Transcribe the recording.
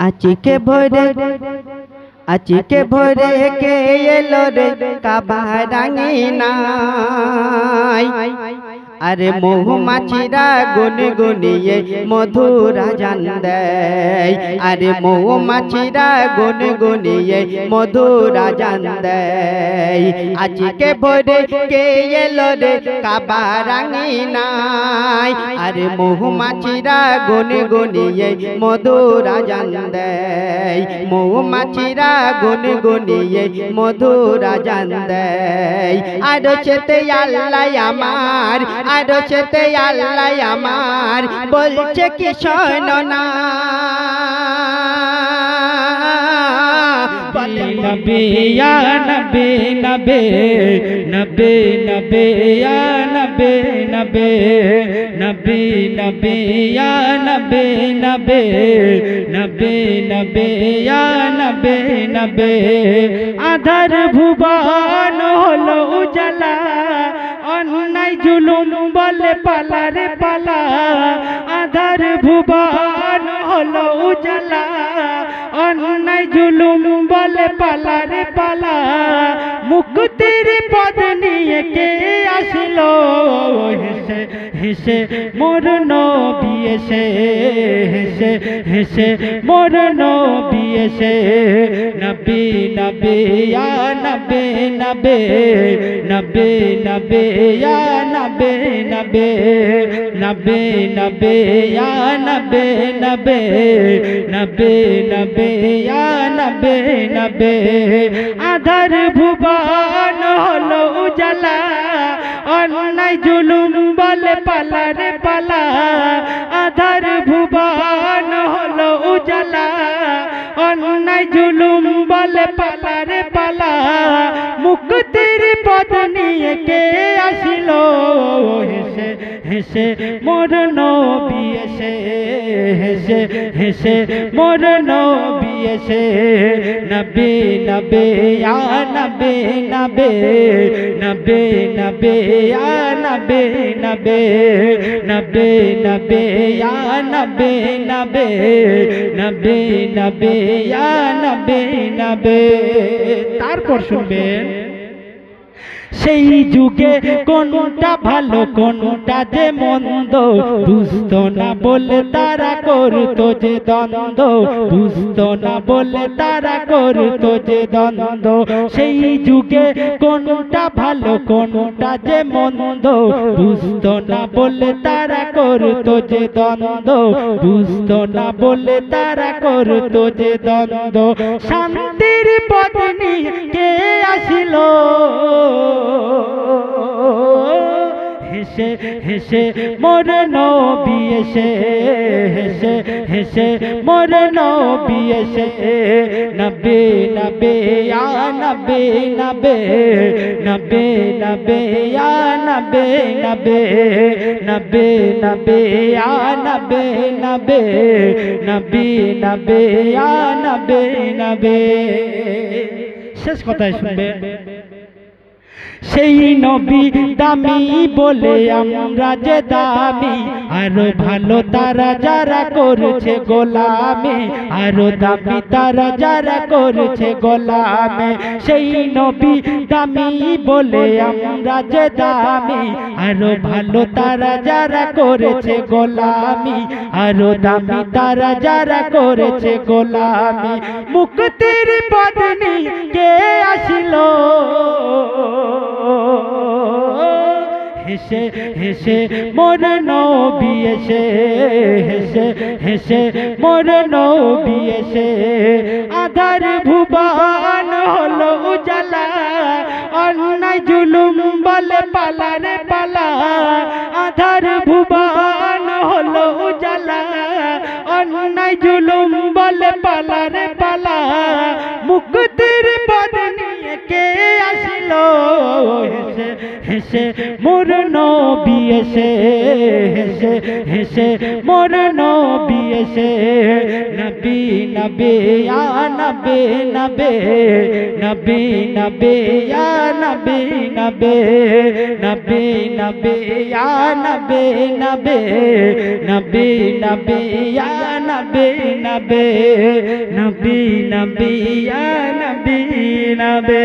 আচিকে ভরে আচিকে ভরে কে এলো রে? কাবা নাই আরে মৌমাছিরা গুন গুনিয়ে মধুরা জান দেয়। আরে মৌমাছিরা গুন গুনিয়ে মধুরা জান দেয়। আজকে ভোরে কে এলো রে? কাবা নাই। আরে মৌমাছিরা গুন গুনিয়ে মধুরা জান দেয়। মৌমাছিরা গুন গুনিয়ে মধুরা জান দেয়। আর চেতে আল্লাহ আমার আর সেতে আল্লাহ আমার। বলছে কি শোন না। নবে, ইয়া নবে নবে নবে নবে, ইয়া নবে নবে নবে নবে, ইয়া নবে নবে নবে নবে, ইয়া নবে নবে। আধার ভুবন হলো উজালা। জুলুম বলে পালা রে পালা। আধার ভুবন হলো উজালা। অন্যায় জুলুম বলে পালা রে পালা। মুক্তির পদ নিয়ে কে আসলো? হেসে হেসে মোর নবী এসে, হেসে হেসে মোর নবী এসে। নবী নবী ইয়া নবে নবে নবে নবে নবে নবে নবে নবে, ইয়া নবে নবে নবে নবে, ইয়া নবে নবে। আধার ভুবন হলো উজালা, অন্যায় জুলুম বলে পালা রে পালা। আধার ভুবন হলো উজালা, অন্যায় জুলুম বলে পালা রে পালা। মুক্তির হেসে মোর নবী এসে হেসে হেসে মোর নবী এসে নবে নবে ইয়া নবে নবে নবে নবে ইয়া নবে নবে নবে নবে ইয়া নবে নবে নবে নবে ইয়া নবে নবে তারপর শুনবেন সেই যুগে কোনটা ভালো, কোনটা যে মন্দ? বুঝত না বলে তারা করতো যে দ্বন্দ্ব। বুঝত না বলে তারা করতো যে দ্বন্দ্ব। সেই যুগে কোনটা ভালো, কোনটা যে মন্দ? বুঝত না বলে তারা করতো যে দ্বন্দ্ব। বুঝত না বলে তারা করতো যে দ্বন্দ্ব। শান্তির পত্নী কে আসিল? হেসে হেসে মোর নবী এসে হেসে হেসে মোর নবী এসে নবে নবে ইয়া নবে নবে নবে নবে ইয়া নবে নবে নবে নবে ইয়া নবে নবে নবে নবে ইয়া নবে নবে শেষ কথায় শুনবে সেই নবী দামি বলে আমরা যে দামি। আরও ভালো তারা যারা করছে গোলামে, আরও দামি তারা যারা করছে গোলামে। সেই নবী দামি বলে আমরা যে দামি, আরও ভালো তারা যারা করেছে গোলামি, আরও দামি তারা যারা করেছে গোলামি। মুক্তির পদনি কে আসিল? হেসে হেসে মোর নবী এসে, হেসে হেসে মোর নবী এসে। আধার ভুবন হলো উজালা, অন্যায় জুলুম বলে পালা পালা। আধার ভুবন হলো উজালা, অন্যায় জুলুম বলে পালা পালা। মুক্তির হেসে মোর নবী এসে হেসে হেসে মোর নবী এসে নবী নবে ইয়া নবে নবে নবে নবে ইয়া নবে নবে নবে নবে ইয়া নবে নবে নবে নবে ইয়া নবে নবে নবী নবী ইয়া নবী নবে